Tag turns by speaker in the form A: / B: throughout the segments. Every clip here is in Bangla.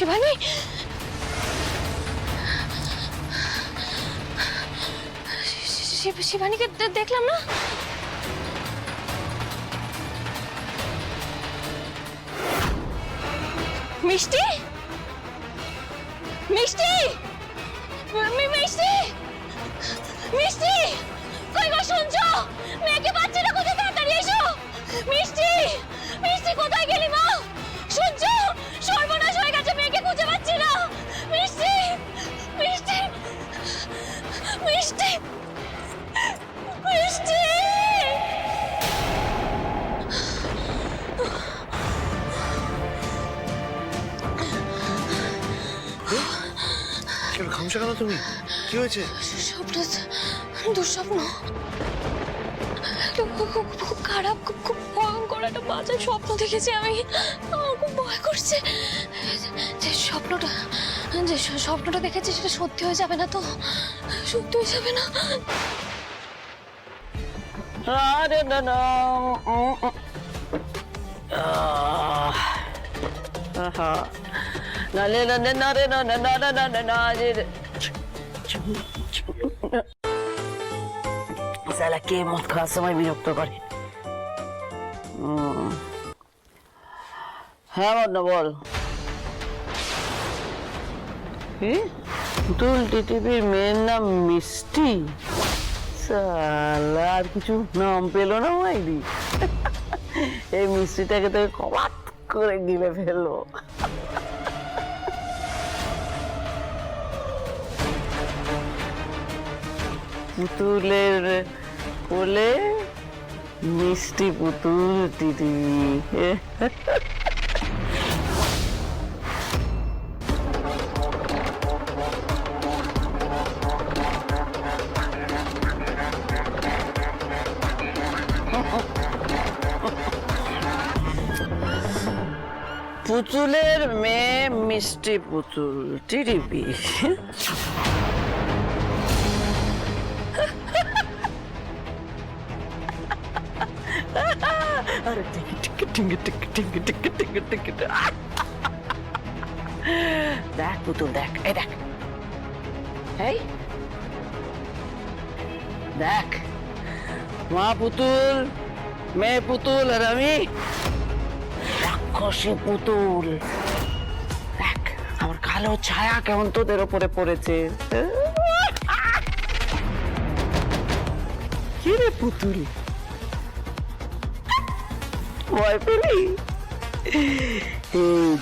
A: শিবানী? শিবানীকে দেখলাম না? মিষ্টি? মিষ্টি? মিষ্টি? মিষ্টি? কই গো শুনছো? মেয়েকে না, কোথায়? তাড়াতাড়ি এসো। মিষ্টি? মিষ্টি, কোথায় গেলি মা?
B: খামসা কেন তুমি কি হয়েছে
A: স্বপ্ন দুঃস্বপ্ন খুব খুব- খুব খারাপ খুব খুব ভয়ঙ্কর একটা বাজে স্বপ্ন দেখেছি আমি আমার খুব ভয় করছে যে স্বপ্নটা যে স্বপ্নটা দেখেছি সেটা সত্যি হয়ে যাবে না তো সত্যি হয়ে যাবে না
C: আরে না না। আহ। না না নে না রে না না না না না না না রে রে। সালা কে মদ খাওয়ার সময় বিরক্ত করে। হ্যাঁ বল। টিটিপির মেয়ের নাম মিষ্টি? সালা আর কিছু নাম পেল না মাইরি? এই মিষ্টিটাকে তো কবাত করে গিলে ফেলল পুতুলের কোলে মিষ্টি পুতুল দিদি। পুতুলের মেয়ে মিষ্টি পুতুল টিডিপি। দেখ পুতুল দেখ এই দেখ। এই। দেখ। মা পুতুল মেয়ে পুতুল আর আমি রাক্ষসী পুতুল। দেখ আমার কালো ছায়া কেমন তোদের ওপরে পড়েছে। কি রে পুতুল? ভয় পেলি?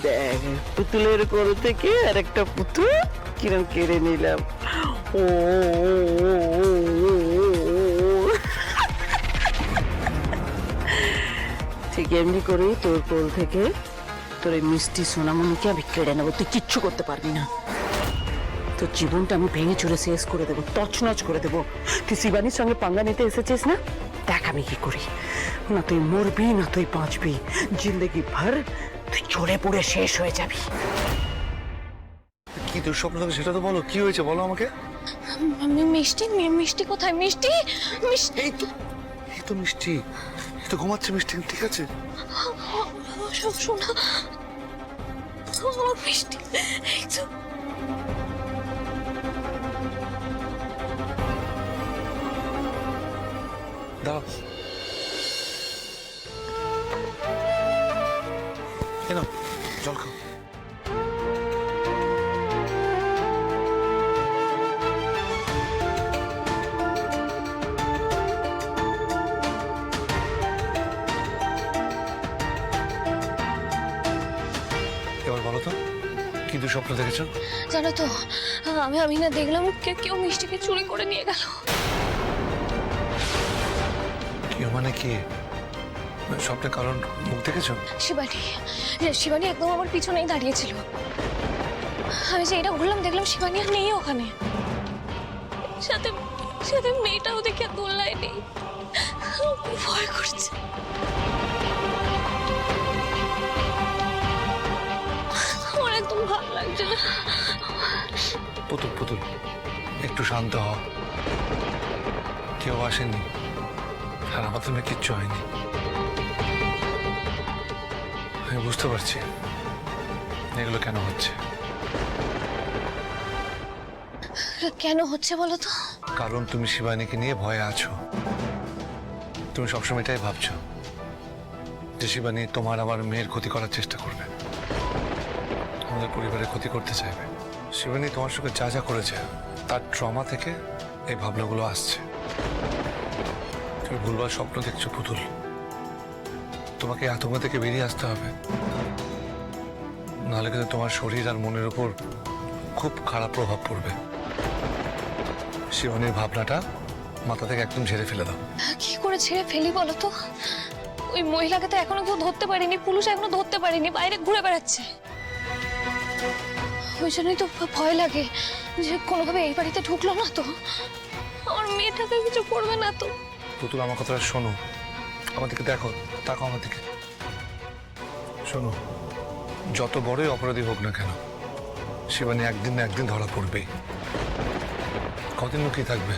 C: দেখ, পুতুলের কোল থেকে আর একটা পুতুল কিরম কেড়ে নিলাম। ও। ঠিক এমনি করেই তোর কোল থেকে তোর এই মিষ্টি সোনামণিকে আমি কেড়ে নেব। তুই কিচ্ছু করতে পারবি না। তোর জীবনটা আমি ভেঙে চুরে শেষ করে দেবো, তছনছ করে দেবো। তুই শিবানীর সঙ্গে পাঙ্গা নিতে এসেছিস না? দেখ আমি কি করি। না তুই মরবি না তুই বাঁচবি। জিন্দগি ভর তুই চলে পড়ে শেষ হয়ে যাবি।
B: কি দুঃস্বপ্ন সেটা তো বলো। কি হয়েছে বলো আমাকে।
A: মিষ্টি মিষ্টি কোথায়? মিষ্টি মিষ্টি।
B: এই তো এই তো মিষ্টি। তো ঘুমাচ্ছে মিষ্টি ঠিক আছে।
A: শোনা। মিষ্টি এই তো।
B: এই নাও, জল খাও। এবার বলো তো কি দুঃস্বপ্ন দেখেছ?
A: জানো তো আমি আমি না দেখলাম কেউ মিষ্টিকে চুরি করে নিয়ে গেল।
B: কি? স্বপ্নের কারণ মুখ দেখেছ?
A: শিবানী শিবানী একদম আমার পিছনেই দাঁড়িয়েছিল। আমি যে এটা ঘুরলাম দেখলাম শিবানী আর নেই ওখানে। সাথে সাথে মেয়েটাও দেখে দোল্লায় নেই। ভয় করছে। আমার একদম ভালো লাগছে না।
B: পুতুল পুতুল একটু শান্ত হ কেউ আসেনি আর আমাদের মেয়ে কিচ্ছু হয়নি। আমি বুঝতে পারছি এগুলো কেন হচ্ছে।
A: কেন হচ্ছে বলো তো?
B: কারণ তুমি শিবানীকে নিয়ে ভয়ে আছো। তুমি সবসময় এটাই ভাবছ যে শিবানী তোমার আমার মেয়ের ক্ষতি করার চেষ্টা করবে। আমাদের পরিবারের ক্ষতি করতে চাইবে। শিবানী তোমার সঙ্গে যা যা করেছে তার ট্রমা থেকে এই ভাবনাগুলো আসছে। তুমি ভুলবার স্বপ্ন দেখছ, পুতুল। তোমাকে আতঙ্ক থেকে বেরিয়ে আসতে হবে। নাহলে কিন্তু তোমার শরীর আর মনের উপর খুব খারাপ প্রভাব পড়বে। শিবানীর ভাবনাটা মাথা থেকে একদম ঝেড়ে ফেলে দাও।
A: কি করে ছেড়ে ফেলি বলো তো? ওই মহিলাকে তো এখনও কেউ ধরতে পারেনি পুলিশ এখনও ধরতে পারেনি, বাইরে ঘুরে বেড়াচ্ছে। ওই জন্যই তো ভয় লাগে যে কোনোভাবে এই বাড়িতে ঢুকলো না তো। আমার মেয়েটাকে কিছু করবে না তো।
B: পুতুল আমার কথাটা শোনো। আমার দিকে দেখো তাকো আমার দিকে। শোনো যত বড়ই অপরাধী হোক না কেন শিবানী একদিন না একদিন ধরা পড়বেই। কদিন লুকিয়ে থাকবে?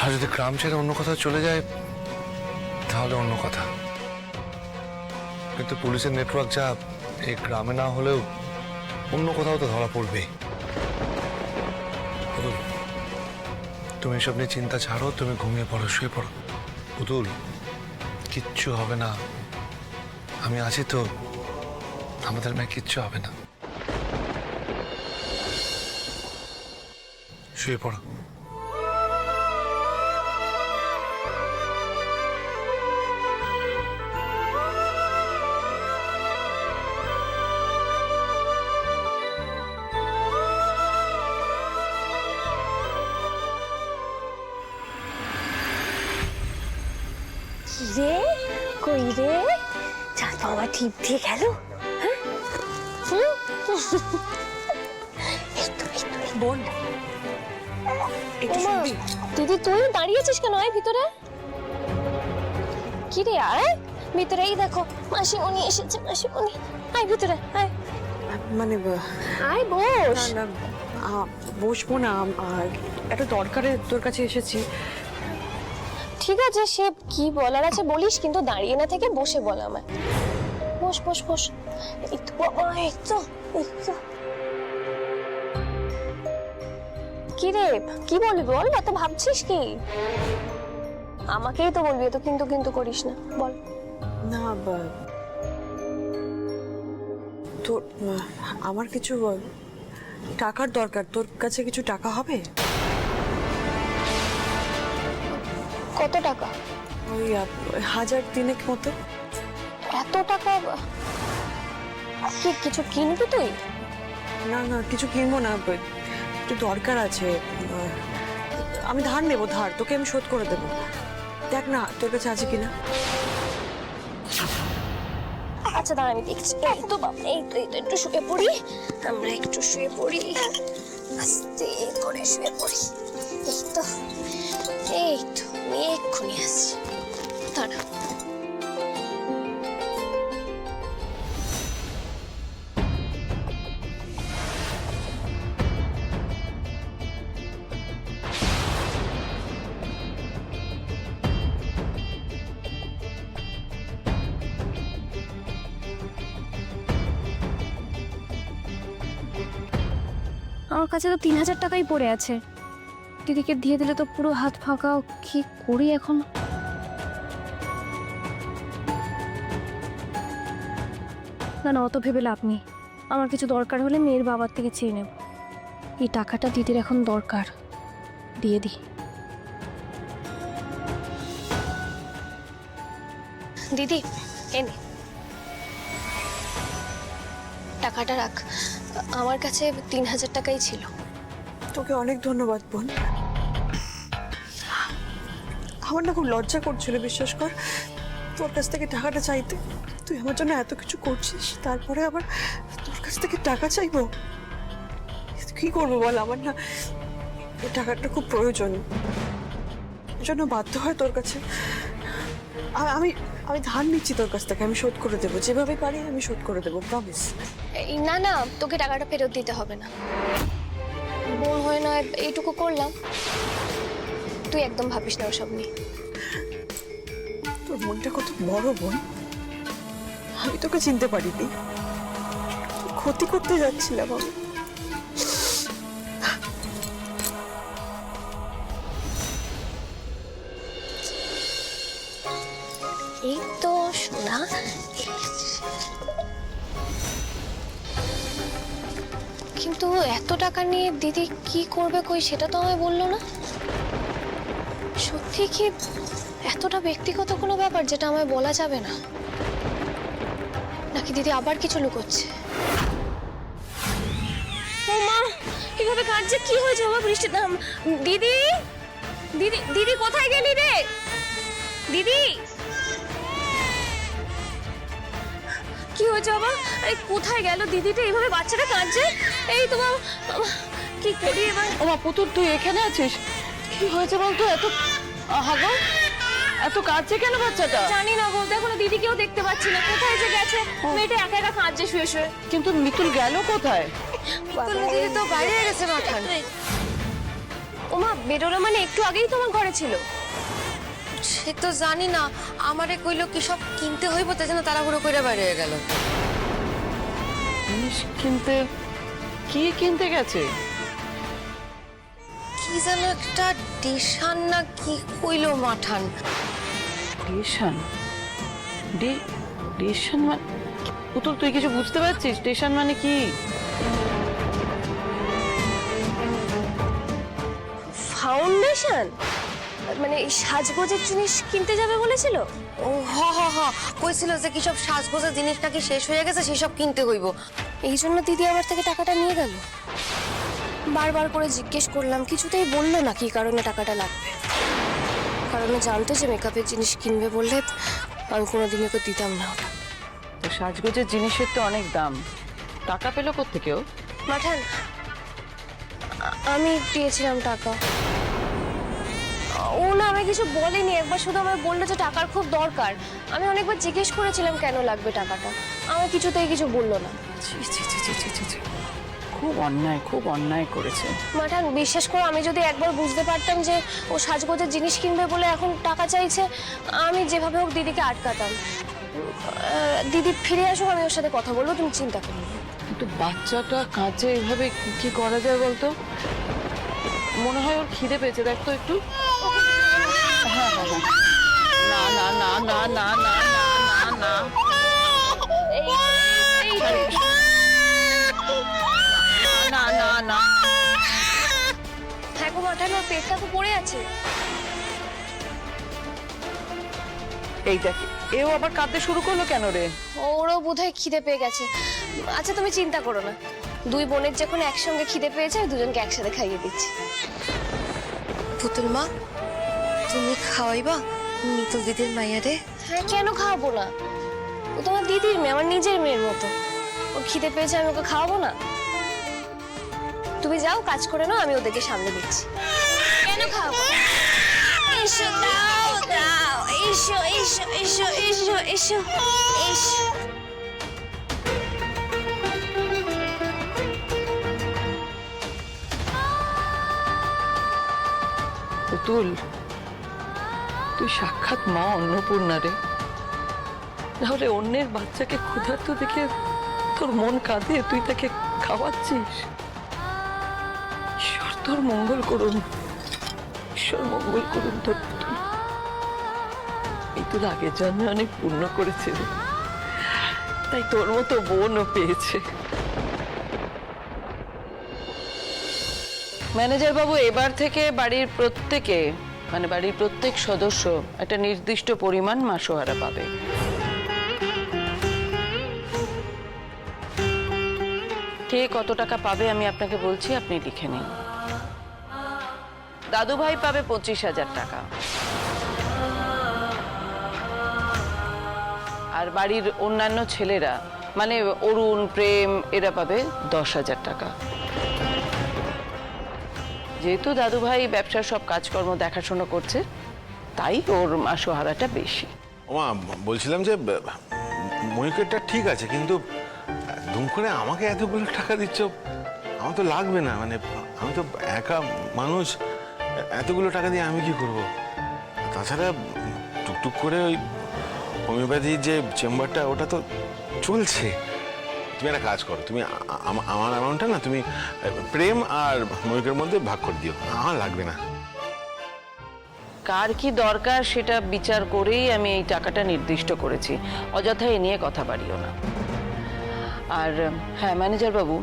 B: আর যদি গ্রাম ছেড়ে অন্য কোথাও চলে যায় তাহলে অন্য কথা। কিন্তু পুলিশের নেটওয়ার্ক যা এই গ্রামে না হলেও অন্য কোথাও তো ধরা পুতুল, তুমি এসব নিয়ে চিন্তা ছাড়ো, তুমি ঘুমিয়ে পড়ো, শুয়ে পড়ো। পুতুল, কিচ্ছু হবে না। আমি আছি তো, আমাদের মেয়ে কিচ্ছু হবে না। শুয়ে পড়ো।
A: কই রে চাঁদ বাবা টিপ দিয়ে গেল। হ্যাঁ?
D: বোন একটু শুনবি?
A: দিদি তুই দাঁড়িয়েছিস কেন আয় ভিতরে? কি রে আয়। ভিতরে এই দেখো মাসিমণি এসেছে মাসিমণি। আয় ভিতরে আয়।
D: মানে
A: আয় বস।
D: না না আহ, বসবো না আর একটা দরকারে তোর কাছে এসেছি।
A: ঠিক আছে, সে কি বলার আছে বলিস, কিন্তু দাঁড়িয়ে না থেকে বসে বল আমায়। বস বস বস। তো এই তো কি রে, কি বলবি বল? এত ভাবছিস কি? আমাকেই তো বলবি তো কিন্তু কিন্তু করিস না। বল।
D: না, বা- তোর আমার কিছু টাকার দরকার, তোর কাছে কিছু টাকা হবে?
A: কত টাকা?
D: ওই হাজার তিনেক মতো।
A: এত টাকা? কি কিছু কিনবি তুই?
D: না না কিছু কিনবো না একটু দরকার আছে। আমি ধার নেব ধার তোকে আমি শোধ করে দেবো। দেখ না তোর কাছে আছে কিনা।
A: আচ্ছা দাঁড়া আমি দেখছি। এই তো বাবা এই তো এই তো একটু শুয়ে পড়ি। আমরা একটু শুয়ে পড়ি। আস্তে করে শুয়ে পড়ি। এই তো এই তো। আমি এক্ষুনি আসছি। দাঁড়া।
E: আমার কাছে তো তিন হাজার টাকাই পড়ে আছে। দিদিকে দিয়ে দিলে তো পুরো হাত ফাঁকা, কি করি এখন? না না, অত ভেবে লাভ নেই। আমার কিছু দরকার হলে মেয়ের বাবার থেকে চেয়ে নেব। এই টাকাটা দিদির এখন দরকার। দিয়ে দিই।
A: দিদি এনে টাকাটা রাখ। আমার কাছে তিন হাজার টাকাই ছিল।
D: তোকে অনেক ধন্যবাদ, বোন। আমার না খুব লজ্জা করছিল, বিশ্বাস কর। তোর কাছ থেকে টাকাটা চাইতে। তুই আমার জন্য এত কিছু করছিস, তারপরে আবার তোর কাছ থেকে টাকা চাইব? কি করব বল, আমার না এই টাকাটা খুব প্রয়োজন। জন্য বাধ্য হয় তোর কাছে। আমি আমি ধার নিচ্ছি তোর কাছ থেকে, আমি শোধ করে দেবো। যেভাবে পারি আমি শোধ করে দেবো প্রমিস
A: না না, তোকে টাকাটা ফেরত দিতে হবে না। বোন হয়ে নয় এইটুকু করলাম। তুই একদম ভাবিস না ওসব নিয়ে।
D: তোর মনটা কত বড় বোন। আমি তোকে চিনতে পারিনি। ক্ষতি করতে যাচ্ছিলাম আমি।
A: এই তো শোনা কিন্তু এত টাকা নিয়ে দিদি কি করবে কই সেটা তো আমায় বলল না। সত্যি কি এতটা ব্যক্তিগত কোনো ব্যাপার যেটা আমায় বলা যাবে না? নাকি দিদি আবার কিছু লুকোচ্ছে? ও মা এভাবে কাঁদছে, কি হয়েছে? বাবা বৃষ্টি দিদি? দিদি দিদি কোথায় গেলি রে? দিদি? কি হয়েছে বাবা? আরে কোথায় গেল দিদিটা? এইভাবে বাচ্চাটা কাঁদছে? এই তো বাবা কি করি এবার?
C: ওমা পুতুর তুই এখানে আছিস? কি হয়েছে বলতো? এত হাগো এত কাঁদছে কেন বাচ্চাটা?
A: জানি না গো দেখো না দিদি কেউ দেখতে পাচ্ছি না। কোথায় যে গেছে? মেয়েটা একা একা কাঁদছে শুয়ে শুয়ে।
C: কিন্তু মিতুল গেল কোথায়?
A: মিতুল দিদি তো বাইরে গেছে মাথান ওমা বেরোলো মানে একটু আগেই তোমার ঘরে ছিল?
F: সে তো জানি না আমারে কইলো কি সব কিনতে হইব তাই জন্য তাড়াহুড়ো করে বাইরে গেল।
C: জিনিস কিনতে কি কিনতে গেছে?
F: কি যেন একটা ডিশান না কি কইলো মাঠান।
C: স্টেশন ডি স্টেশন মানে পুতুল তুই কিছু বুঝতে পারছিস? স্টেশন মানে কি?
A: ফাউন্ডেশন? মানে এই সাজগোজের জিনিস কিনতে যাবে বলেছিল?
F: ও হ হ হ। কইছিল যে কি সব সাজগোজের জিনিস নাকি শেষ হয়ে গেছে সেসব কিনতে হইব।
A: এই জন্য দিদি আমার থেকে টাকাটা নিয়ে গেল। বারবার করে জিজ্ঞেস করলাম কিছুতেই বলল না কি কারণে টাকাটা লাগবে। কারণে জানতো যে মেকআপের জিনিস কিনবে বললে আমি কোনোদিনই ওকে দিতাম না। ওটা
C: তো সাজগোজের জিনিসের তো অনেক দাম। টাকা পেল কোত্থেকেও
A: মাঠান আমি দিয়েছিলাম টাকা। ও না আমায় কিছু বলেনি। একবার শুধু আমায় বলল যে টাকার খুব দরকার। আমি অনেকবার জিজ্ঞেস করেছিলাম কেন লাগবে টাকাটা? আমার কিছুতেই কিছু বলল না।
C: ছি ছি ছি ছি ছি ছি ছি। খুব অন্যায় খুব অন্যায় করেছে।
A: মাঠান বিশ্বাস করো আমি যদি একবার বুঝতে পারতাম যে ও সাজগোজের জিনিস কিনবে বলে এখন টাকা চাইছে আমি যেভাবে হোক দিদিকে আটকাতাম। আহ, দিদি ফিরে আসুক আমি ওর সাথে কথা বলব তুমি চিন্তা করো না।
C: কিন্তু বাচ্চাটা কাঁচে এইভাবে কি করা যায় বলতো? মনে হয় ওর খিদে পেয়েছে দেখ তো একটু। হ্যাঁ হ্যাঁ হ্যাঁ না না না না না না না না না না না না
A: গো মাঠান পেটটা তো পড়ে আছে।
C: এই দেখ এও আবার কাঁদতে শুরু করল কেন রে?
A: ওরও বোধহয় খিদে পেয়ে গেছে। আচ্ছা তুমি চিন্তা করো না। দুই বোনের যখন একসঙ্গে খিদে পেয়েছে আমি দুজনকে একসাথে খাইয়ে দিচ্ছি।
F: পুতুল মা তুমি খাওয়াইবা মিতুল দিদির মাইয়ারে
A: হ্যাঁ কেন খাওয়াবো না? ও তোমার দিদির মেয়ে আমার নিজের মেয়ের মতো। ও খিদে পেয়েছে আমি ওকে খাওয়াবো না? তুমি যাও কাজ করে নাও আমি ওদেরকে সামনে দিচ্ছি। কেন খাওয়াবো? এসো দাও দাও এসো এসো এসো এসো এসো এসো।
C: পুতুল তুই সাক্ষাৎ মা অন্নপূর্ণা রে। তাহলে অন্যের বাচ্চাকে ক্ষুধার্ত দেখে তোর মন কাঁদে, তুই তাকে খাওয়াচ্ছিস? ঈশ্বর, তোর মঙ্গল করুন। ঈশ্বর, মঙ্গল করুন তোর পুতুল এই তোর আগের জন্মে অনেক পূর্ণ করেছে। রে। তাই তোর মতো বোনও পেয়েছে। ম্যানেজার বাবু এবার থেকে বাড়ির প্রত্যেকে মানে বাড়ির প্রত্যেক সদস্য একটা নির্দিষ্ট পরিমাণ মাসোহারা পাবে। কে কত টাকা পাবে আমি আপনাকে বলছি, আপনি লিখে নিন। দাদু ভাই পাবে পঁচিশ হাজার টাকা। আর বাড়ির অন্যান্য ছেলেরা মানে অরুণ, প্রেম, এরা পাবে দশ হাজার টাকা। যেহেতু দাদু ভাই ব্যবসার সব কাজকর্ম দেখাশোনা করছে, তাই ওর মাসোহারাটা বেশি।
G: ওমা, বলছিলাম যে ময়ূকেরটা ঠিক আছে, কিন্তু দুম করে আমাকে এতগুলো টাকা দিচ্ছ, আমার তো লাগবে না মানে আমি তো একা মানুষ, এতগুলো টাকা দিয়ে আমি কি করব? তাছাড়া টুকটুক করে ওই হোমিওপ্যাথির যে চেম্বারটা, ওটা তো চলছে। তুমি একটা কাজ করো, তুমি আমার অ্যামাউন্টটা না তুমি প্রেম আর ময়ূকের মধ্যে ভাগ করে দিও, আমার লাগবে না।
C: কার কি দরকার সেটা বিচার করেই আমি এই টাকাটা নির্দিষ্ট করেছি। অযথা এ নিয়ে কথা বাড়িও না। আর হ্যাঁ ম্যানেজার বাবু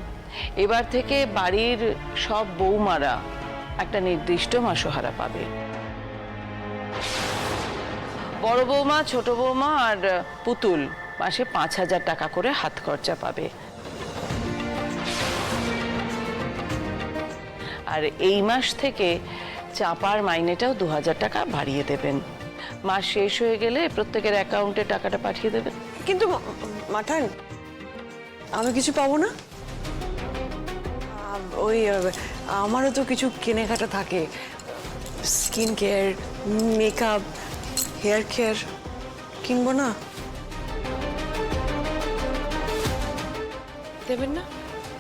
C: এবার থেকে বাড়ির সব বৌমারা একটা নির্দিষ্ট মাসোহারা পাবে। বড় বৌমা, ছোট বৌমা আর পুতুল। মাসে পাঁচ হাজার টাকা করে হাত খরচা পাবে। আর এই মাস থেকে চাপার মাইনেটাও দু হাজার টাকা বাড়িয়ে দেবেন। মাস শেষ হয়ে গেলে প্রত্যেকের অ্যাকাউন্টে টাকাটা পাঠিয়ে দেবেন।
D: কিন্তু মাঠান, আমি কিছু পাবো না? ওই আমারও তো কিছু কেনাকাটা থাকে। Skin care, makeup, hair care কিনবো না? দেবেন না?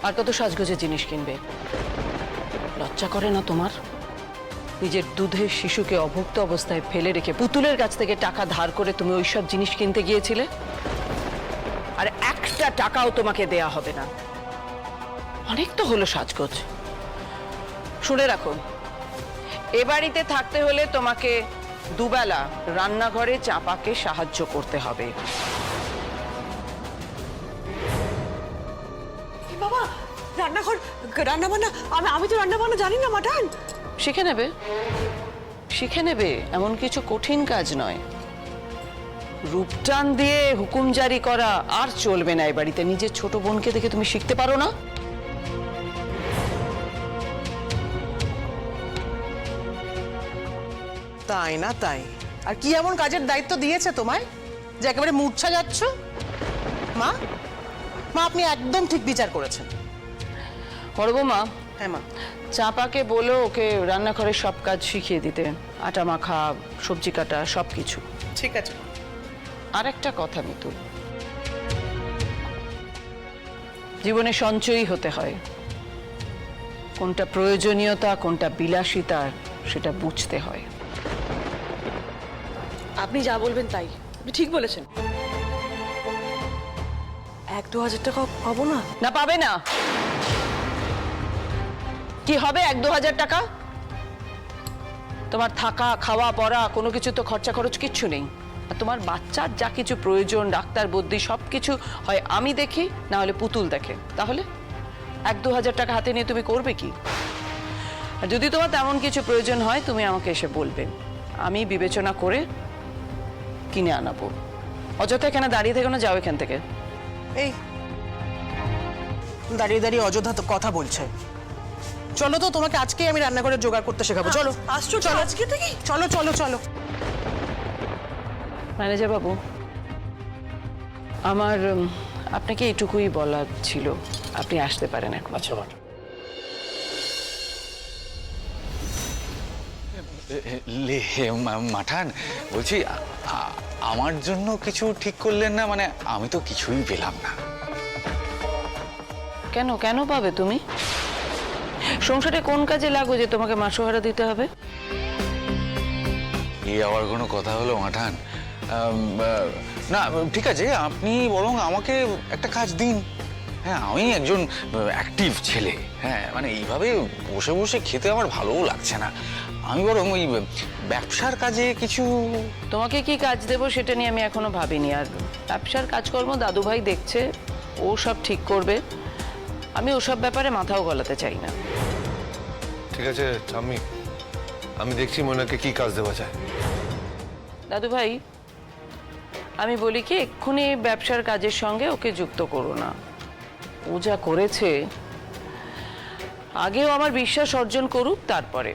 C: আর কত সাজগোজের জিনিস কিনবে? লজ্জা করে না তোমার? নিজের দুধের শিশুকে অভুক্ত অবস্থায় ফেলে রেখে পুতুলের কাছ থেকে টাকা ধার করে তুমি ওইসব জিনিস কিনতে গিয়েছিলে? আর একটা টাকাও তোমাকে দেয়া হবে না। অনেক তো হলো সাজগোজ। শুনে রাখো এ বাড়িতে থাকতে হলে তোমাকে দুবেলা রান্নাঘরে চাপাকে সাহায্য করতে হবে।
D: রান্নাঘর রান্না বান্না আমি আমি তো রান্না বান্না জানি না মাঠান।
C: শিখে নেবে। শিখে নেবে এমন কিছু কঠিন কাজ নয়। রূপটান দিয়ে হুকুম জারি করা আর চলবে না এ বাড়িতে। নিজের ছোট বোনকে দেখে তুমি শিখতে পারো না?
H: তাই না তাই। আর কি এমন কাজের দায়িত্ব দিয়েছে তোমায়? যে একেবারে মূর্ছা যাচ্ছ? মা? মা আপনি একদম ঠিক বিচার করেছেন।
C: বৌমা
H: হ্যাঁ মা।
C: চাপাকে বলো ওকে রান্নাঘরের সব কাজ শিখিয়ে দিতে। আটা মাখা সবজি কাটা সব কিছু
H: ঠিক আছে
C: আর একটা কথা মিতুল। জীবনে সঞ্চয়ী হতে হয়। কোনটা প্রয়োজনীয়তা কোনটা বিলাসিতা সেটা বুঝতে হয়।
D: আপনি যা বলবেন তাই। আপনি ঠিক বলেছেন। এক দু হাজার টাকা পাবো না?
C: না পাবে না। কি হবে এক দু হাজার টাকা? তোমার থাকা, খাওয়া, পড়া, কোনো কিছু তো খরচা খরচ কিচ্ছু নেই। আর তোমার বাচ্চার যা কিছু প্রয়োজন, ডাক্তার বদ্যি সব কিছু হয় আমি দেখি, না হলে পুতুল দেখে। তাহলে এক দু হাজার টাকা হাতে নিয়ে তুমি করবে কি? যদি তোমার তেমন কিছু প্রয়োজন হয়, তুমি আমাকে এসে বলবে। আমি বিবেচনা করে কিনে আনাবো। অযথা এখানে দাঁড়িয়ে থেকে না, যাও এখান থেকে।
H: এই, দাঁড়িয়ে দাঁড়িয়ে অযোধ্যা তো কথা বলছে। চলো তো তোমাকে আজকেই আমি রান্নাঘরের জোগাড় করতে শেখাবো। চলো
D: আসছো চলো। আজকে থেকে
H: চলো চলো চলো।
C: ম্যানেজার বাবু আমার উম, আপনাকে এটুকুই বলার ছিল। আপনি আসতে পারেন এখন। আচ্ছা
I: লে মা- মাঠান বলছি আ- আ- আমার জন্য কিছু ঠিক করলেন না? মানে আমি তো কিছুই পেলাম না।
C: কেন কেন পাবে তুমি? সংসারে কোন কাজে লাগো যে তোমাকে মাসোহারা দিতে হবে?
I: এই আবার কোনো কথা হলো মাঠান? না ঠিক আছে আপনি বরং আমাকে একটা কাজ দিন। হ্যাঁ আমি একজন অ্যাক্টিভ ছেলে। হ্যাঁ মানে এইভাবে বসে বসে খেতে আমার ভালোও লাগছে না। আমি বরং ওই ব্যবসার কাজে কিছু
C: তোমাকে কি কাজ দেবো সেটা নিয়ে আমি এখনও ভাবিনি। আর ব্যবসার কাজকর্ম দাদুভাই দেখছে ও সব ঠিক করবে। আমি ওসব ব্যাপারে মাথাও গলাতে চাই না।
B: ঠিক আছে আমি আমি দেখছি মোনাকে কি কাজ দেওয়া যায়।
C: দাদু ভাই আমি বলি কি, এক্ষুনি ব্যবসার কাজের সঙ্গে ওকে যুক্ত করো না। ও যা করেছে, আগেও আমার বিশ্বাস অর্জন করুক, তারপরে।